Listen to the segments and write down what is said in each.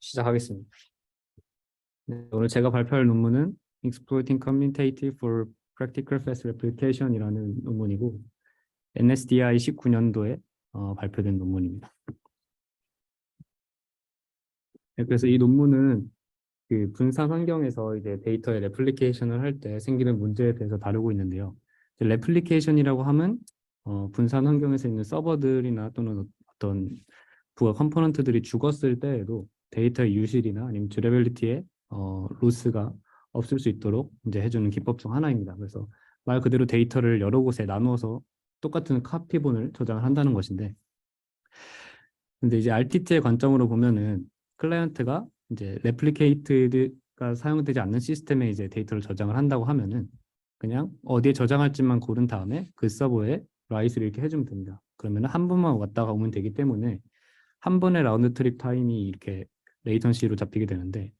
시작하겠습니다. 네, 오늘 제가 발표할 논문은 Exploiting Commutative for Practical Fast Replication이라는 논문이고 NSDI 19년도에 어, 발표된 논문입니다. 네, 그래서 이 논문은 그 분산 환경에서 이제 데이터의 레플리케이션을 할 때 생기는 문제에 대해서 다루고 있는데요. 레플리케이션이라고 하면 어, 분산 환경에서 있는 서버들이나 또는 어떤 부가 컴포넌트들이 죽었을 때에도 데이터의 유실이나 아니면 듀레빌리티의 어, 로스가 없을 수 있도록 이제 해주는 기법 중 하나입니다. 그래서 말 그대로 데이터를 여러 곳에 나누어서 똑같은 카피본을 저장을 한다는 것인데 근데 이제 RTT의 관점으로 보면은 클라이언트가 이제 레플리케이트가 사용되지 않는 시스템에 이제 데이터를 저장을 한다고 하면은 그냥 어디에 저장할지만 고른 다음에 그 서버에 라이스를 이렇게 해주면 됩니다. 그러면 한 번만 왔다가 오면 되기 때문에 한 번의 라운드 트립 타임이 이렇게 레이턴시로 잡히게 되는데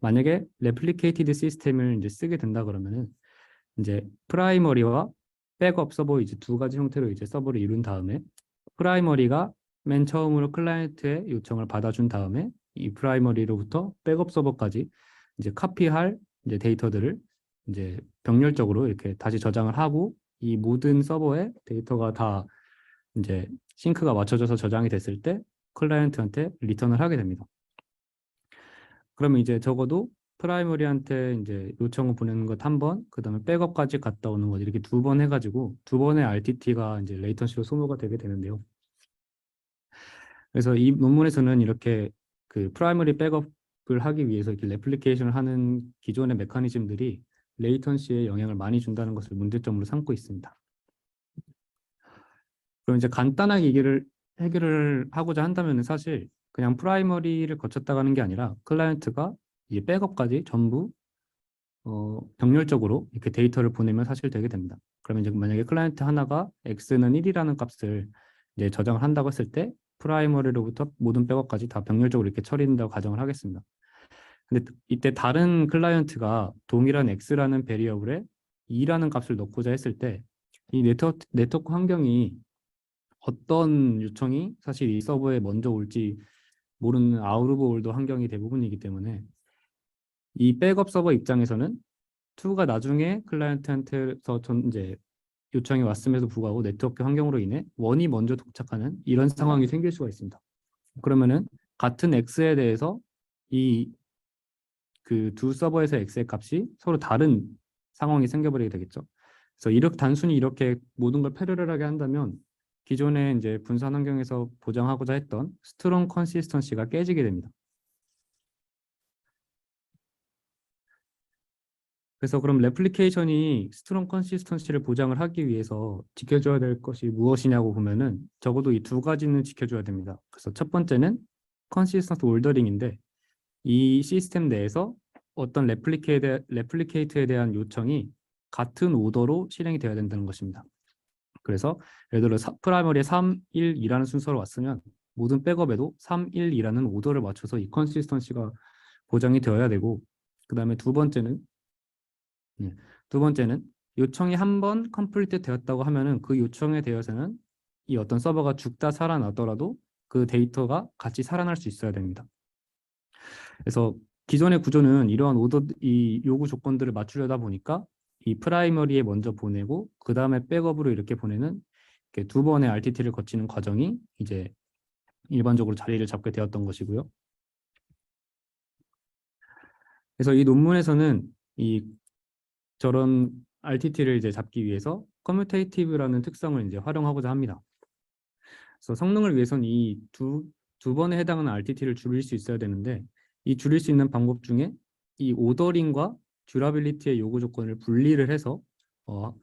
만약에 레플리케이티드 시스템을 이제 쓰게 된다 그러면은 이제 프라이머리와 백업 서버 이제 두 가지 형태로 이제 서버를 이룬 다음에 프라이머리가 맨 처음으로 클라이언트의 요청을 받아준 다음에 이 프라이머리로부터 백업 서버까지 이제 카피할 이제 데이터들을 이제 병렬적으로 이렇게 다시 저장을 하고 이 모든 서버에 데이터가 다 이제 싱크가 맞춰져서 저장이 됐을 때 클라이언트한테 리턴을 하게 됩니다. 그러면 이제 적어도 프라이머리한테 이제 요청을 보내는 것 한 번, 그 다음에 백업까지 갔다 오는 것 이렇게 두 번 해가지고 두 번의 RTT가 이제 레이턴시로 소모가 되게 되는데요. 그래서 이 논문에서는 이렇게 그 프라이머리 백업을 하기 위해서 이렇게 레플리케이션을 하는 기존의 메커니즘들이 레이턴시에 영향을 많이 준다는 것을 문제점으로 삼고 있습니다. 그럼 이제 간단하게 이게를 해결을 하고자 한다면 사실 그냥 프라이머리를 거쳤다 가는 게 아니라 클라이언트가 이 백업까지 전부 어, 병렬적으로 이렇게 데이터를 보내면 사실 되게 됩니다. 그러면 이제 만약에 클라이언트 하나가 x는 1이라는 값을 이제 저장을 한다고 했을 때 프라이머리로부터 모든 백업까지 다 병렬적으로 이렇게 처리된다고 가정을 하겠습니다. 근데 이때 다른 클라이언트가 동일한 x라는 베리어블에 2라는 값을 넣고자 했을 때 이 네트워크, 네트워크 환경이 어떤 요청이 사실 이 서버에 먼저 올지 모르는 올드 환경이 대부분이기 때문에 이 백업 서버 입장에서는 2가 나중에 클라이언트한테서 전 이제 요청이 왔음에도 불구하고 네트워크 환경으로 인해 원이 먼저 도착하는 이런 상황이 생길 수가 있습니다. 그러면은 같은 x에 대해서 이 그 두 서버에서 x의 값이 서로 다른 상황이 생겨버리게 되겠죠. 그래서 이렇게 단순히 이렇게 모든 걸 패러럴하게 한다면 기존에 이제 분산 환경에서 보장하고자 했던 스트롱 컨시스턴시가 깨지게 됩니다. 그래서 그럼 레플리케이션이 스트롱 컨시스턴시를 보장을 하기 위해서 지켜줘야 될 것이 무엇이냐고 보면은 적어도 이 두 가지는 지켜줘야 됩니다. 그래서 첫 번째는 컨시스턴트 올더링인데 이 시스템 내에서 어떤 레플리케이트에, 대한 요청이 같은 오더로 실행이 되어야 된다는 것입니다. 그래서 예를 들어 사, 프라이머리에 3, 1, 2라는 순서로 왔으면 모든 백업에도 3, 1, 2라는 오더를 맞춰서 이 컨시스턴시가 보장이 되어야 되고 그 다음에 두 번째는 예, 두 번째는 요청이 한 번 컴플리트 되었다고 하면은 그 요청에 대해서는 이 어떤 서버가 죽다 살아나더라도 그 데이터가 같이 살아날 수 있어야 됩니다. 그래서 기존의 구조는 이러한 오더 이 요구 조건들을 맞추려다 보니까 이 프라이머리에 먼저 보내고 그 다음에 백업으로 이렇게 보내는 이렇게 두 번의 RTT를 거치는 과정이 이제 일반적으로 자리를 잡게 되었던 것이고요. 그래서 이 논문에서는 이 저런 RTT를 이제 잡기 위해서 커뮤테이티브라는 특성을 이제 활용하고자 합니다. 그래서 성능을 위해서는 이두 두 번에 해당하는 RTT를 줄일 수 있어야 되는데 이 줄일 수 있는 방법 중에 이 오더링과 듀라빌리티의 요구 조건을 분리를 해서 어,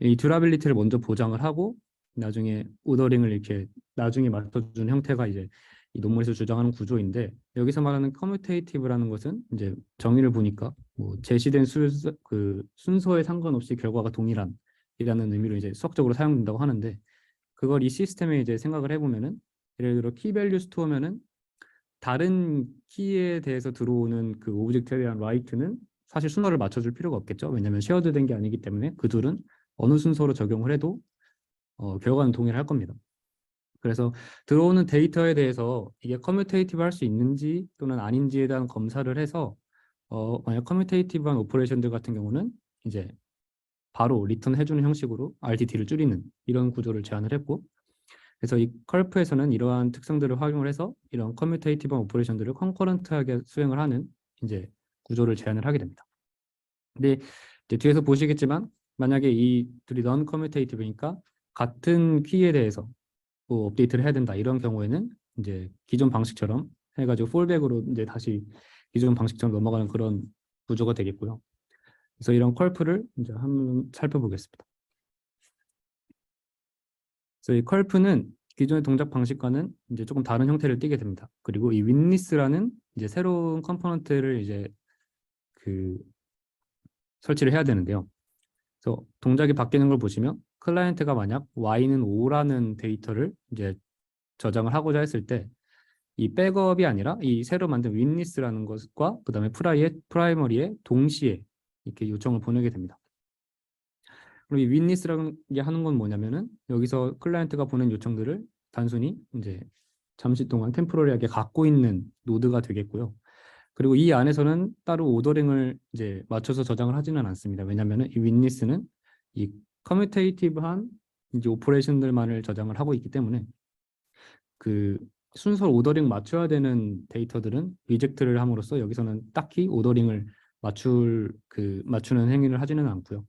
이 듀라빌리티를 먼저 보장을 하고 나중에 오더링을 이렇게 나중에 맞춰주는 형태가 이제 이 논문에서 주장하는 구조인데 여기서 말하는 커뮤테이티브라는 것은 이제 정의를 보니까 뭐 제시된 순서, 그 순서에 상관없이 결과가 동일한 이라는 의미로 이제 수학적으로 사용된다고 하는데 그걸 이 시스템에 이제 생각을 해보면은 예를 들어 키 밸류 스토어면은 다른 키에 대해서 들어오는 그 오브젝트에 대한 라이트는 사실 순서를 맞춰줄 필요가 없겠죠. 왜냐하면 쉐어드 된 게 아니기 때문에 그 둘은 어느 순서로 적용을 해도 어, 결과는 동일할 겁니다. 그래서 들어오는 데이터에 대해서 이게 커뮤테이티브 할 수 있는지 또는 아닌지에 대한 검사를 해서 어, 만약 커뮤테이티브한 오퍼레이션들 같은 경우는 이제 바로 리턴 해주는 형식으로 RTT를 줄이는 이런 구조를 제안을 했고 그래서 이 컬프에서는 이러한 특성들을 활용을 해서 이런 커뮤테이티브한 오퍼레이션들을 컨커런트하게 수행을 하는 이제 구조를 제안을 하게 됩니다. 근데 뒤에서 보시겠지만 만약에 이 둘이 넌 커뮤테이티브니까 같은 키에 대해서 뭐 업데이트를 해야 된다 이런 경우에는 이제 기존 방식처럼 해가지고 폴백으로 이제 다시 기존 방식처럼 넘어가는 그런 구조가 되겠고요. 그래서 이런 컬프를 이제 한번 살펴보겠습니다. 그래서 이 컬프는 기존의 동작 방식과는 이제 조금 다른 형태를 띠게 됩니다. 그리고 이 윈리스라는 이제 새로운 컴포넌트를 이제 그 설치를 해야 되는데요. 그래서 동작이 바뀌는 걸 보시면 클라이언트가 만약 y는 5라는 데이터를 이제 저장을 하고자 했을 때 이 백업이 아니라 이 새로 만든 윈리스라는 것과 그 다음에 프라이의 프라이머리에 동시에 이렇게 요청을 보내게 됩니다. 그럼 이 윈리스라는 게 하는 건 뭐냐면은 여기서 클라이언트가 보낸 요청들을 단순히 이제 잠시 동안 템포러리하게 갖고 있는 노드가 되겠고요. 그리고 이 안에서는 따로 오더링을 이제 맞춰서 저장을 하지는 않습니다. 왜냐하면 이 윈리스는 이 커뮤테이티브한 이제 오퍼레이션들만을 저장을 하고 있기 때문에 그 순서 오더링 맞춰야 되는 데이터들은 리젝트를 함으로써 여기서는 딱히 오더링을 맞출 그 맞추는 행위를 하지는 않고요.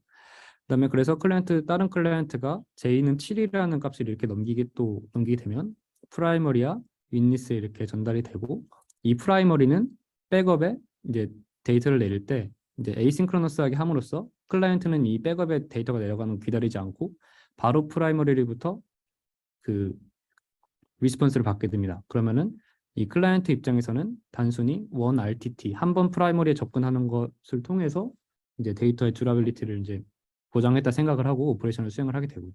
그다음에 그래서 클라이언트 다른 클라이언트가 J는 7이라는 값을 이렇게 넘기게 또 넘기게 되면 프라이머리와 윈리스에 이렇게 전달이 되고 이 프라이머리는 백업에 이제 데이터를 내릴 때 이제 에이싱크로너스하게 함으로써 클라이언트는 이 백업에 데이터가 내려가는 거 기다리지 않고 바로 프라이머리부터 그 리스폰스를 받게 됩니다. 그러면은 이 클라이언트 입장에서는 단순히 원 RTT 한 번 프라이머리에 접근하는 것을 통해서 이제 데이터의 듀라빌리티를 이제 보장했다 생각을 하고 오퍼레이션을 수행을 하게 되고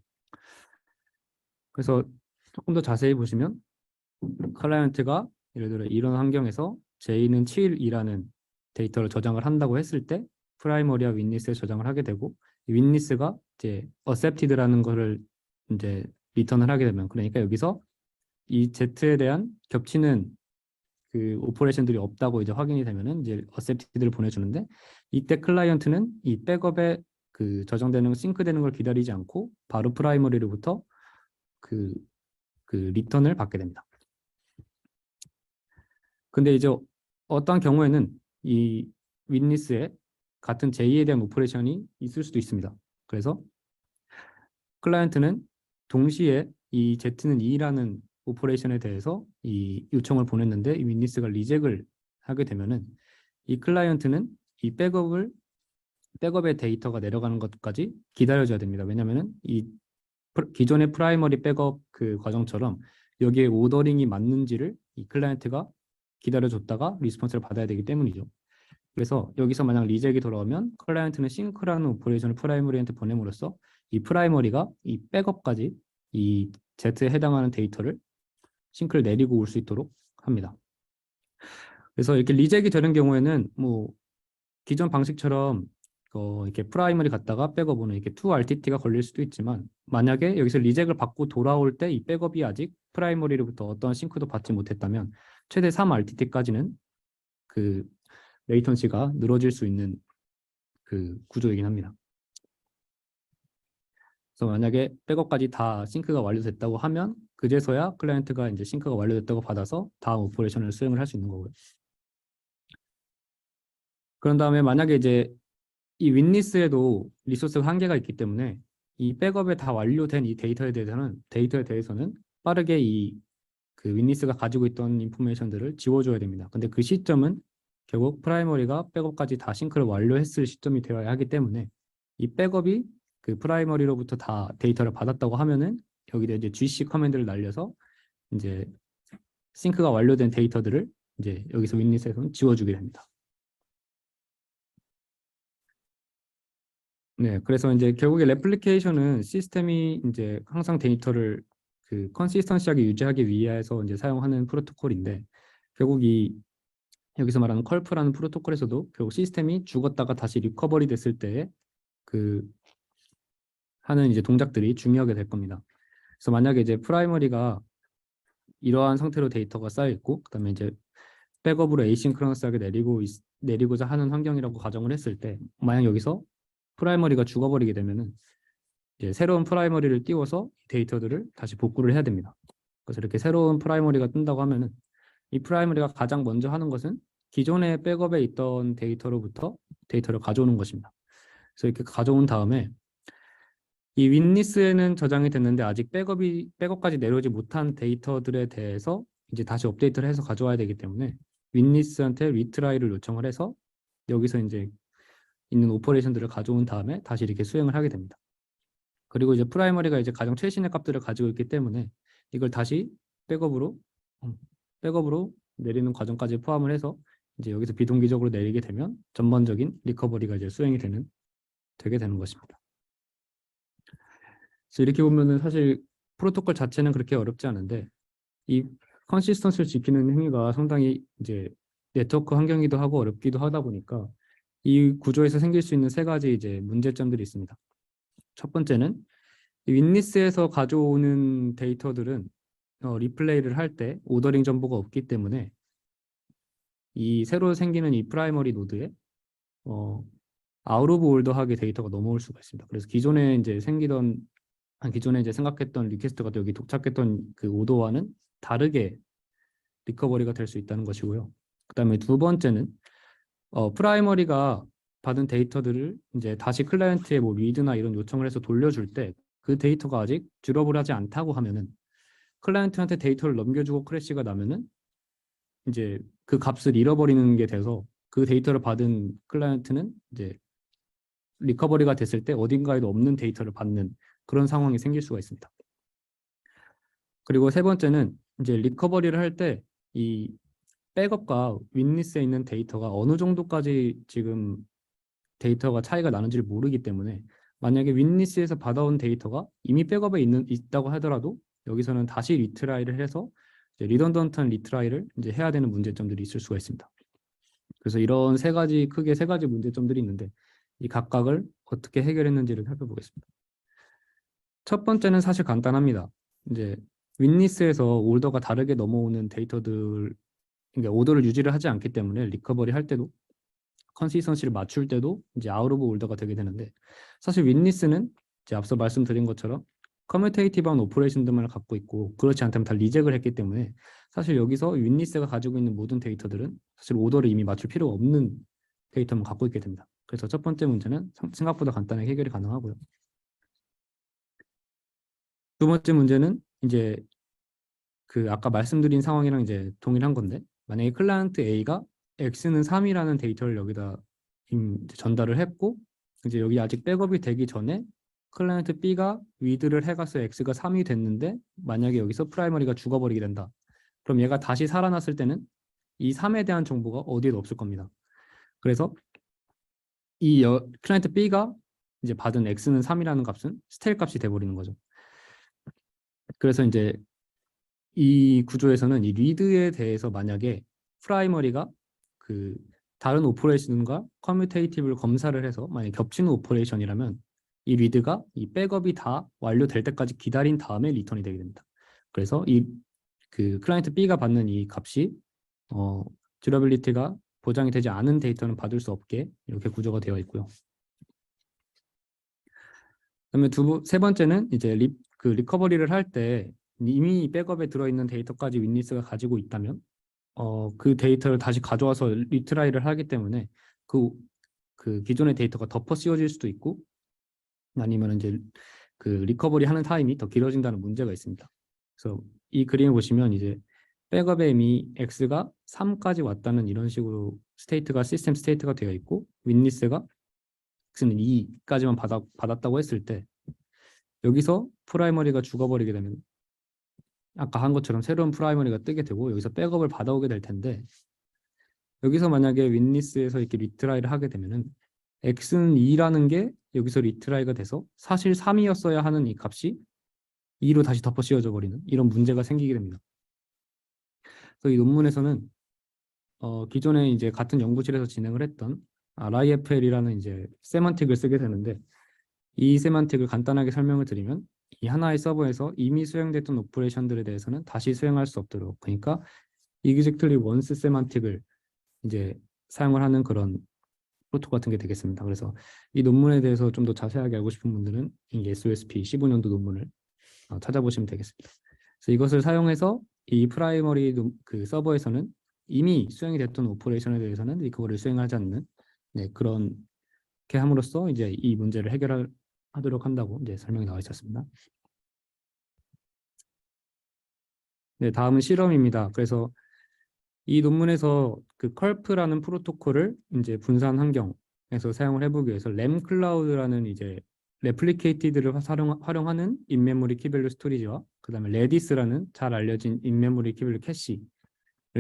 그래서 조금 더 자세히 보시면 클라이언트가 예를 들어 이런 환경에서 J는 7이라는 데이터를 저장을 한다고 했을 때 프라이머리와 윈리스에 저장을 하게 되고 윈리스가 이제 accepted라는 거를 이제 리턴을 하게 되면 그러니까 여기서 이 Z에 대한 겹치는 그 오퍼레이션들이 없다고 이제 확인이 되면은 이제 accepted를 보내주는데 이때 클라이언트는 이 백업에 그 저장되는 싱크되는 걸 기다리지 않고 바로 프라이머리로부터 그, 그 리턴을 받게 됩니다. 근데 이제 어떤 경우에는 이 윈리스에 같은 J에 대한 오퍼레이션이 있을 수도 있습니다. 그래서 클라이언트는 동시에 이 Z는 2라는 오퍼레이션에 대해서 이 요청을 보냈는데 이 윈리스가 리젝을 하게 되면은 이 클라이언트는 이 백업을 백업의 데이터가 내려가는 것까지 기다려줘야 됩니다. 왜냐하면 이 기존의 프라이머리 백업 그 과정처럼 여기에 오더링이 맞는지를 이 클라이언트가 기다려줬다가 리스폰스를 받아야 되기 때문이죠. 그래서 여기서 만약 리젝이 돌아오면 클라이언트는 싱크라는 오퍼레이션을 프라이머리한테 보냄으로써 이 프라이머리가 이 백업까지 이 Z에 해당하는 데이터를 싱크를 내리고 올 수 있도록 합니다. 그래서 이렇게 리젝이 되는 경우에는 뭐 기존 방식처럼 어, 이렇게 프라이머리 갔다가 백업은 이렇게 2RTT가 걸릴 수도 있지만 만약에 여기서 리젝을 받고 돌아올 때 이 백업이 아직 프라이머리로부터 어떤 싱크도 받지 못했다면 최대 3RTT까지는 그 레이턴시가 늘어질 수 있는 그 구조이긴 합니다. 그래서 만약에 백업까지 다 싱크가 완료됐다고 하면 그제서야 클라이언트가 이제 싱크가 완료됐다고 받아서 다음 오퍼레이션을 수행을 할 수 있는 거고요. 그런 다음에 만약에 이제 이 윈리스에도 리소스가 한계가 있기 때문에 이 백업에 다 완료된 이 데이터에 대해서는 데이터에 대해서는 빠르게 이 그 윈리스가 가지고 있던 인포메이션들을 지워줘야 됩니다. 근데 그 시점은 결국 프라이머리가 백업까지 다 싱크를 완료했을 시점이 되어야 하기 때문에 이 백업이 그 프라이머리로부터 다 데이터를 받았다고 하면은 여기다 이제 gc 커맨드를 날려서 이제 싱크가 완료된 데이터들을 이제 여기서 윈리스에서는 지워주게 됩니다. 네, 그래서 이제 결국에 레플리케이션은 시스템이 이제 항상 데이터를 그 컨시스턴시하게 유지하기 위해서 이제 사용하는 프로토콜인데 결국 이 여기서 말하는 컬프라는 프로토콜에서도 결국 시스템이 죽었다가 다시 리커버리 됐을 때그 하는 이제 동작들이 중요하게 될 겁니다. 그래서 만약에 이제 프라이머리가 이러한 상태로 데이터가 쌓여 있고 그다음에 이제 백업으로 에이싱크러너스하게 내리고 있- 내리고자 하는 환경이라고 가정을 했을 때 만약 여기서 프라이머리가 죽어버리게 되면은 이제 새로운 프라이머리를 띄워서 이 데이터들을 다시 복구를 해야 됩니다. 그래서 이렇게 새로운 프라이머리가 뜬다고 하면은 이 프라이머리가 가장 먼저 하는 것은 기존의 백업에 있던 데이터로부터 데이터를 가져오는 것입니다. 그래서 이렇게 가져온 다음에 이 윈리스에는 저장이 됐는데 아직 백업이 백업까지 내려오지 못한 데이터들에 대해서 이제 다시 업데이트를 해서 가져와야 되기 때문에 윈리스한테 리트라이를 요청을 해서 여기서 이제 있는 오퍼레이션들을 가져온 다음에 다시 이렇게 수행을 하게 됩니다. 그리고 이제 프라이머리가 이제 가장 최신의 값들을 가지고 있기 때문에 이걸 다시 백업으로 음, 백업으로 내리는 과정까지 포함을 해서 이제 여기서 비동기적으로 내리게 되면 전반적인 리커버리가 이제 수행이 되는 되게 되는 것입니다. 그래서 이렇게 보면은 사실 프로토콜 자체는 그렇게 어렵지 않은데 이 컨시스턴스를 지키는 행위가 상당히 이제 네트워크 환경이기도 하고 어렵기도 하다 보니까 이 구조에서 생길 수 있는 세 가지 이제 문제점들이 있습니다. 첫 번째는 이 윈리스에서 가져오는 데이터들은 어, 리플레이를 할 때 오더링 정보가 없기 때문에 이 새로 생기는 이 프라이머리 노드에 어, 아웃 오브 올더하게 데이터가 넘어올 수가 있습니다. 그래서 기존에 이제 생기던 아, 기존에 이제 생각했던 리퀘스트가 또 여기 도착했던 그 오더와는 다르게 리커버리가 될 수 있다는 것이고요. 그 다음에 두 번째는 어, 프라이머리가 받은 데이터들을 이제 다시 클라이언트에 뭐 리드나 이런 요청을 해서 돌려줄 때 그 데이터가 아직 듀러블 하지 않다고 하면은 클라이언트한테 데이터를 넘겨주고 크래시가 나면은 이제 그 값을 잃어버리는 게 돼서 그 데이터를 받은 클라이언트는 이제 리커버리가 됐을 때 어딘가에도 없는 데이터를 받는 그런 상황이 생길 수가 있습니다. 그리고 세 번째는 이제 리커버리를 할 때 이 백업과 윈리스에 있는 데이터가 어느 정도까지 지금 데이터가 차이가 나는지를 모르기 때문에 만약에 윈리스에서 받아온 데이터가 이미 백업에 있는 있다고 하더라도 여기서는 다시 리트라이를 해서 리던던트한 리트라이를 이제 해야 되는 문제점들이 있을 수가 있습니다. 그래서 이런 세 가지 크게 세 가지 문제점들이 있는데 이 각각을 어떻게 해결했는지를 살펴보겠습니다. 첫 번째는 사실 간단합니다. 이제 윈리스에서 올더가 다르게 넘어오는 데이터들 그러니까 오더를 유지를 하지 않기 때문에 리커버리 할 때도 컨시스턴시를 맞출 때도 이제 아웃 오브 올더가 되게 되는데 사실 윈리스는 이제 앞서 말씀드린 것처럼 커뮤테이티브한 오퍼레이션들만 갖고 있고 그렇지 않다면 다 리젝을 했기 때문에 사실 여기서 윈리스가 가지고 있는 모든 데이터들은 사실 오더를 이미 맞출 필요가 없는 데이터만 갖고 있게 됩니다. 그래서 첫 번째 문제는 상- 생각보다 간단하게 해결이 가능하고요. 두 번째 문제는 이제 그 아까 말씀드린 상황이랑 이제 동일한 건데 만약에 클라이언트 A가 X는 3이라는 데이터를 여기다 전달을 했고 이제 여기 아직 백업이 되기 전에 클라이언트 B가 위드를 해가서 X가 3이 됐는데 만약에 여기서 프라이머리가 죽어버리게 된다. 그럼 얘가 다시 살아났을 때는 이 3에 대한 정보가 어디에도 없을 겁니다. 그래서 이 여, 클라이언트 B가 이제 받은 X는 3이라는 값은 스테일 값이 돼버리는 거죠. 그래서 이제 이 구조에서는 이 리드에 대해서 만약에 프라이머리가 그 다른 오퍼레이션과 커뮤테이티브를 검사를 해서 만약 겹치는 오퍼레이션이라면 이 리드가 이 백업이 다 완료될 때까지 기다린 다음에 리턴이 되게 됩니다. 그래서 이 그 클라이언트 B가 받는 이 값이 어 듀러빌리티가 보장이 되지 않은 데이터는 받을 수 없게 이렇게 구조가 되어 있고요. 그다음에 두 세 번째는 이제 리, 그 리커버리를 할 때 이미 백업에 들어있는 데이터까지 윈리스가 가지고 있다면 어, 그 데이터를 다시 가져와서 리트라이를 하기 때문에 그, 그 기존의 데이터가 덮어 씌워질 수도 있고 아니면 이제 그 리커버리 하는 타임이 더 길어진다는 문제가 있습니다. 그래서 이 그림을 보시면 이제 백업에 이미 x가 3까지 왔다는 이런 식으로 스테이트가 시스템 스테이트가 되어 있고 윈리스가 x는 2까지만 받아, 받았다고 했을 때 여기서 프라이머리가 죽어버리게 되면 아까 한 것처럼 새로운 프라이머리가 뜨게 되고 여기서 백업을 받아오게 될 텐데 여기서 만약에 윈리스에서 이렇게 리트라이를 하게 되면은 x는 2라는 게 여기서 리트라이가 돼서 사실 3이었어야 하는 이 값이 2로 다시 덮어 씌워져 버리는 이런 문제가 생기게 됩니다. 그래서 이 논문에서는 어, 기존에 이제 같은 연구실에서 진행을 했던 RIFL이라는 이제 세만틱을 쓰게 되는데 이 세만틱을 간단하게 설명을 드리면 이 하나의 서버에서 이미 수행됐던 오퍼레이션들에 대해서는 다시 수행할 수 없도록 그러니까 exactly once 세만틱을 이제 사용을 하는 그런 프로토콜 같은 게 되겠습니다. 그래서 이 논문에 대해서 좀 더 자세하게 알고 싶은 분들은 이 SOSP 15년도 논문을 어, 찾아보시면 되겠습니다. 그래서 이것을 사용해서 이 프라이머리 논- 그 서버에서는 이미 수행이 됐던 오퍼레이션에 대해서는 리커버를 수행하지 않는 네, 그런 게 함으로써 이제 이 문제를 해결 하도록 한다고 이제 설명이 나와 있었습니다. 네, 다음은 실험입니다. 그래서 이 논문에서 그 컬프라는 프로토콜을 이제 분산 환경에서 사용을 해보기 위해서 램 클라우드라는 이제 레플리케이티드를 활용, 활용하는 인메모리 키밸류 스토리지와 그 다음에 레디스라는 잘 알려진 인메모리 키밸류 캐시를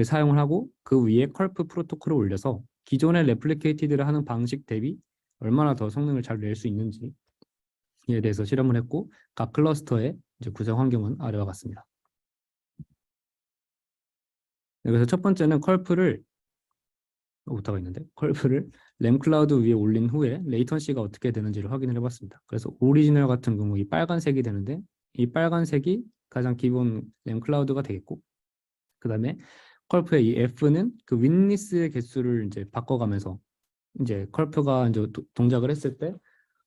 사용을 하고 그 위에 컬프 프로토콜을 올려서 기존의 레플리케이티드를 하는 방식 대비 얼마나 더 성능을 잘 낼 수 있는지 에 대해서 실험을 했고 각 클러스터의 이제 구성 환경은 아래와 같습니다. 네, 그래서 첫 번째는 컬프를 오타가 있는데 컬프를 램 클라우드 위에 올린 후에 레이턴시가 어떻게 되는지를 확인을 해봤습니다. 그래서 오리지널 같은 경우 이 빨간색이 되는데 이 빨간색이 가장 기본 램 클라우드가 되겠고 그 다음에 컬프의 이 F는 그 윈니스의 개수를 이제 바꿔가면서 이제 컬프가 이제 도- 동작을 했을 때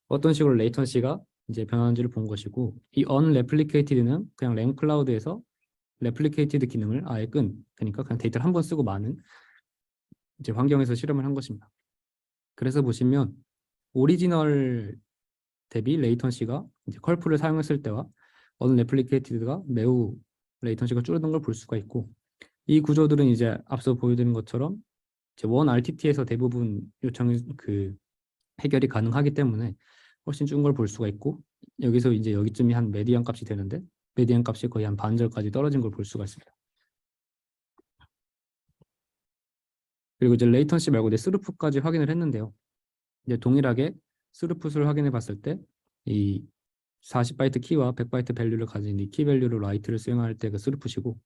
어떤 식으로 레이턴시가 이제 변하는지를 본 것이고 이 unreplicated는 그냥 램 클라우드에서 레플리케이티드 기능을 아예 끈 그러니까 그냥 데이터를 한 번 쓰고 많은 이제 환경에서 실험을 한 것입니다. 그래서 보시면 오리지널 대비 레이턴시가 이제 컬프를 사용했을 때와 레플리케이티드가 매우 레이턴시가 줄어든 걸 볼 수가 있고 이 구조들은 이제 앞서 보여드린 것처럼 원 RTT에서 대부분 요청 그 해결이 가능하기 때문에 훨씬 준 걸 볼 수가 있고 여기서 이제 여기쯤이 한 메디안 값이 되는데 메디안 값이 거의 한 반절까지 떨어진 걸 볼 수가 있습니다. 그리고 이제 레이턴시 말고 내 스루풋까지 확인을 했는데요. 이제 동일하게 스루풋을 확인해 봤을 때 이 40바이트 키와 100바이트 밸류를 가진 이 키 밸류로 라이트를 수행할 때 그 스루풋이고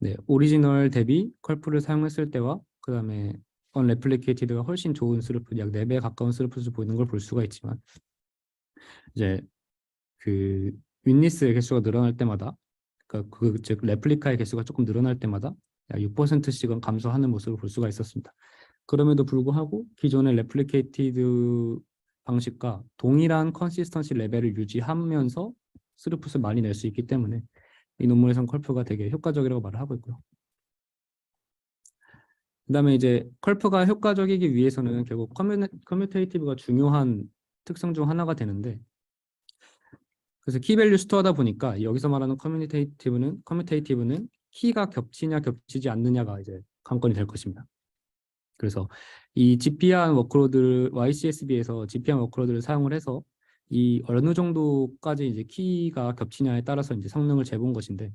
네, 오리지널 대비 컬프를 사용했을 때와 그 다음에 언레플리케이티드가 훨씬 좋은 스루풋 약 4배 가까운 스루풋을 보이는 걸 볼 수가 있지만 이제 그 윈니스의 개수가 늘어날 때마다 그러니까 그 즉 레플리카의 개수가 조금 늘어날 때마다 약 6%씩은 감소하는 모습을 볼 수가 있었습니다. 그럼에도 불구하고 기존의 레플리케이티드 방식과 동일한 컨시스턴시 레벨을 유지하면서 스루풋을 많이 낼 수 있기 때문에 이 논문에선 컬프가 되게 효과적이라고 말을 하고 있고요. 그다음에 이제 컬프가 효과적이기 위해서는 결국 커뮤, 커뮤테이티브가 중요한 특성 중 하나가 되는데 그래서 키밸류 스토어다 보니까 여기서 말하는 커뮤니테이티브는 커뮤테이티브는 키가 겹치냐 겹치지 않느냐가 이제 관건이 될 것입니다. 그래서 이 GPR 워크로드 YCSB에서 GPR 워크로드를 사용을 해서 이 어느 정도까지 이제 키가 겹치냐에 따라서 이제 성능을 재본 것인데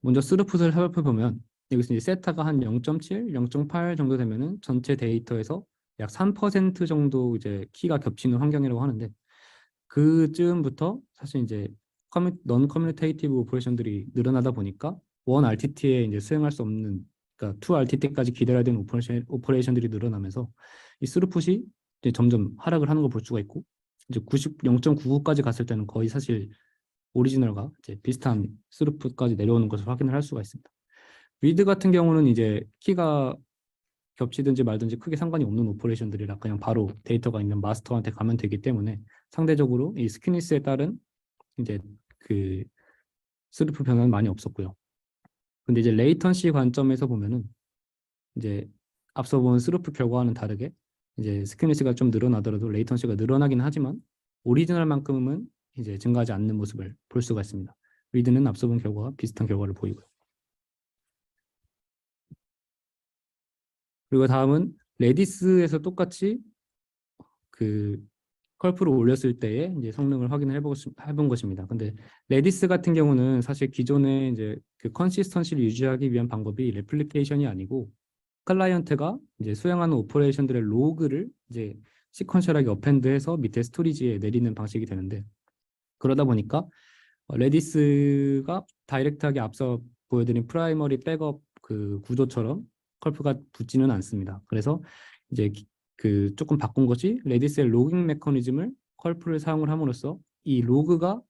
먼저 스루풋을 살펴보면 여기서 이제 세타가 한 0.7, 0.8 정도 되면은 전체 데이터에서 약 3% 정도 이제 키가 겹치는 환경이라고 하는데 그쯤부터 사실 이제 커뮤, 넌 커뮤니테이티브 오퍼레이션들이 늘어나다 보니까 원 RTT에 이제 수행할 수 없는 그러니까 2 RTT까지 기다려야 되는 오퍼레이션, 오퍼레이션들이 늘어나면서 이 스루풋이 이제 점점 하락을 하는 걸 볼 수가 있고 이제 90 0.99까지 갔을 때는 거의 사실 오리지널과 이제 비슷한 스루풋까지 내려오는 것을 확인을 할 수가 있습니다. 위드 같은 경우는 이제 키가 겹치든지 말든지 크게 상관이 없는 오퍼레이션들이라 그냥 바로 데이터가 있는 마스터한테 가면 되기 때문에 상대적으로 이 스키니스에 따른 이제 그 스루프 변화는 많이 없었고요. 근데 이제 레이턴시 관점에서 보면은 이제 앞서 본 스루프 결과와는 다르게 이제 스키니스가 좀 늘어나더라도 레이턴시가 늘어나긴 하지만 오리지널만큼은 이제 증가하지 않는 모습을 볼 수가 있습니다. 위드는 앞서 본 결과와 비슷한 결과를 보이고요. 그리고 다음은 레디스에서 똑같이 그 컬프를 올렸을 때의 이제 성능을 확인을 해본 것입니다. 근데 레디스 같은 경우는 사실 기존에 이제 그 컨시스턴시를 유지하기 위한 방법이 레플리케이션이 아니고 클라이언트가 이제 수행하는 오퍼레이션들의 로그를 이제 시퀀셜하게 어펜드해서 밑에 스토리지에 내리는 방식이 되는데 그러다 보니까 어, 레디스가 다이렉트하게 앞서 보여드린 프라이머리 백업 그 구조처럼 컬프가 붙지는 않습니다. 그래서 이제 기- 그 조금 바꾼 것이 레디스의 로깅 메커니즘을 컬프를 사용을 함으로써 이 로그가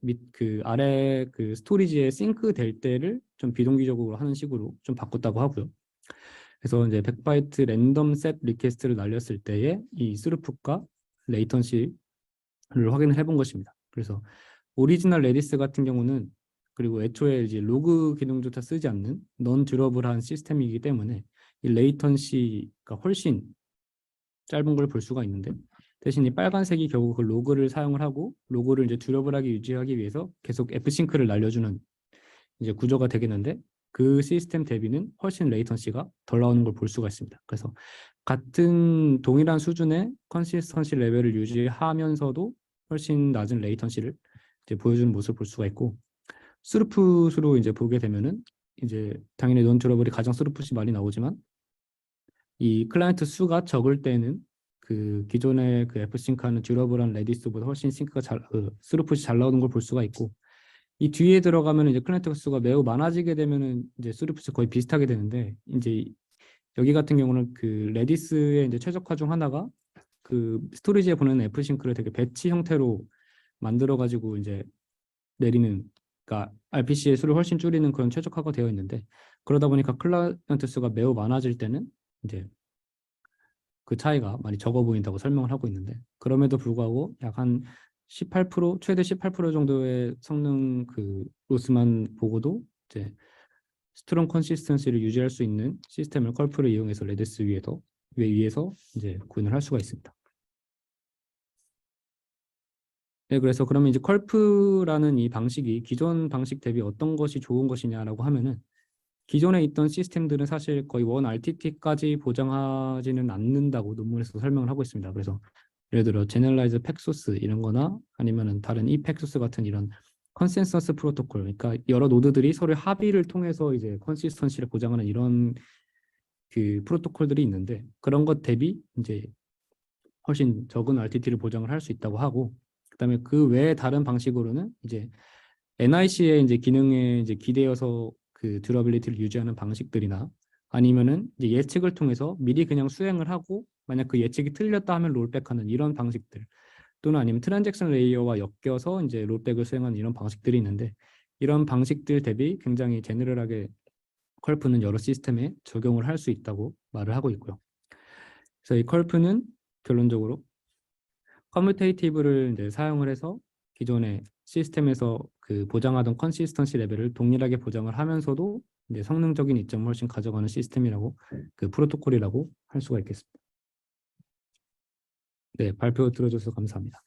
밑 그 아래 그 스토리지에 싱크 될 때를 좀 비동기적으로 하는 식으로 좀 바꿨다고 하고요. 그래서 이제 100바이트 랜덤 셋 리퀘스트를 날렸을 때에 이 스루프과 레이턴시를 확인을 해본 것입니다. 그래서 오리지널 레디스 같은 경우는 그리고 애초에 이제 로그 기능조차 쓰지 않는 넌 드러블한 시스템이기 때문에 이 레이턴시가 훨씬 짧은 걸 볼 수가 있는데 대신 이 빨간색이 결국 그 로그를 사용을 하고 로그를 이제 듀러블하게 유지하기 위해서 계속 F싱크를 날려주는 이제 구조가 되겠는데 그 시스템 대비는 훨씬 레이턴시가 덜 나오는 걸 볼 수가 있습니다. 그래서 같은 동일한 수준의 컨시스턴시 레벨을 유지하면서도 훨씬 낮은 레이턴시를 보여주는 모습을 볼 수가 있고 스루풋으로 이제 보게 되면은 이제 당연히 논 드러블이 가장 스루풋이 많이 나오지만 이 클라이언트 수가 적을 때는 그 기존의 그 F싱크하는 듀러블한 레디스보다 훨씬 싱크가 잘, 그 스루풋이 잘 나오는 걸 볼 수가 있고 이 뒤에 들어가면 이제 클라이언트 수가 매우 많아지게 되면은 이제 스루풋이 거의 비슷하게 되는데 이제 여기 같은 경우는 그 레디스의 이제 최적화 중 하나가 그 스토리지에 보내는 F싱크를 되게 배치 형태로 만들어 가지고 이제 내리는 그러니까 RPC의 수를 훨씬 줄이는 그런 최적화가 되어 있는데 그러다 보니까 클라이언트 수가 매우 많아질 때는 이제 그 차이가 많이 적어 보인다고 설명을 하고 있는데 그럼에도 불구하고 약 한 18% 최대 18% 정도의 성능 그 로스만 보고도 이제 스트롱 컨시스턴시를 유지할 수 있는 시스템을 컬프를 이용해서 레디스 위에서 위에 위에서 이제 구현을 할 수가 있습니다. 네, 그래서 그러면 이제 컬프라는 이 방식이 기존 방식 대비 어떤 것이 좋은 것이냐라고 하면은 기존에 있던 시스템들은 사실 거의 원 RTT까지 보장하지는 않는다고 논문에서 설명을 하고 있습니다. 그래서 예를 들어 제너럴라이즈 팩소스 이런 거나 아니면은 다른 이 팩소스 같은 이런 컨센서스 프로토콜 그러니까 여러 노드들이 서로 합의를 통해서 이제 컨시스턴시를 보장하는 이런 그 프로토콜들이 있는데 그런 것 대비 이제 훨씬 적은 RTT를 보장을 할 수 있다고 하고 그다음에 그 외에 다른 방식으로는 이제 NIC의 이제 기능에 이제 기대어서 그 듀러빌리티를 유지하는 방식들이나 아니면은 이제 예측을 통해서 미리 그냥 수행을 하고 만약 그 예측이 틀렸다 하면 롤백하는 이런 방식들 또는 아니면 트랜잭션 레이어와 엮여서 이제 롤백을 수행하는 이런 방식들이 있는데 이런 방식들 대비 굉장히 제너럴하게 컬프는 여러 시스템에 적용을 할 수 있다고 말을 하고 있고요. 그래서 이 컬프는 결론적으로 커뮤테이티브를 이제 사용을 해서 기존의 시스템에서 그 보장하던 컨시스턴시 레벨을 동일하게 보장을 하면서도 이제 성능적인 이점을 훨씬 가져가는 시스템이라고 그 프로토콜이라고 할 수가 있겠습니다. 네, 발표 들어줘서 감사합니다.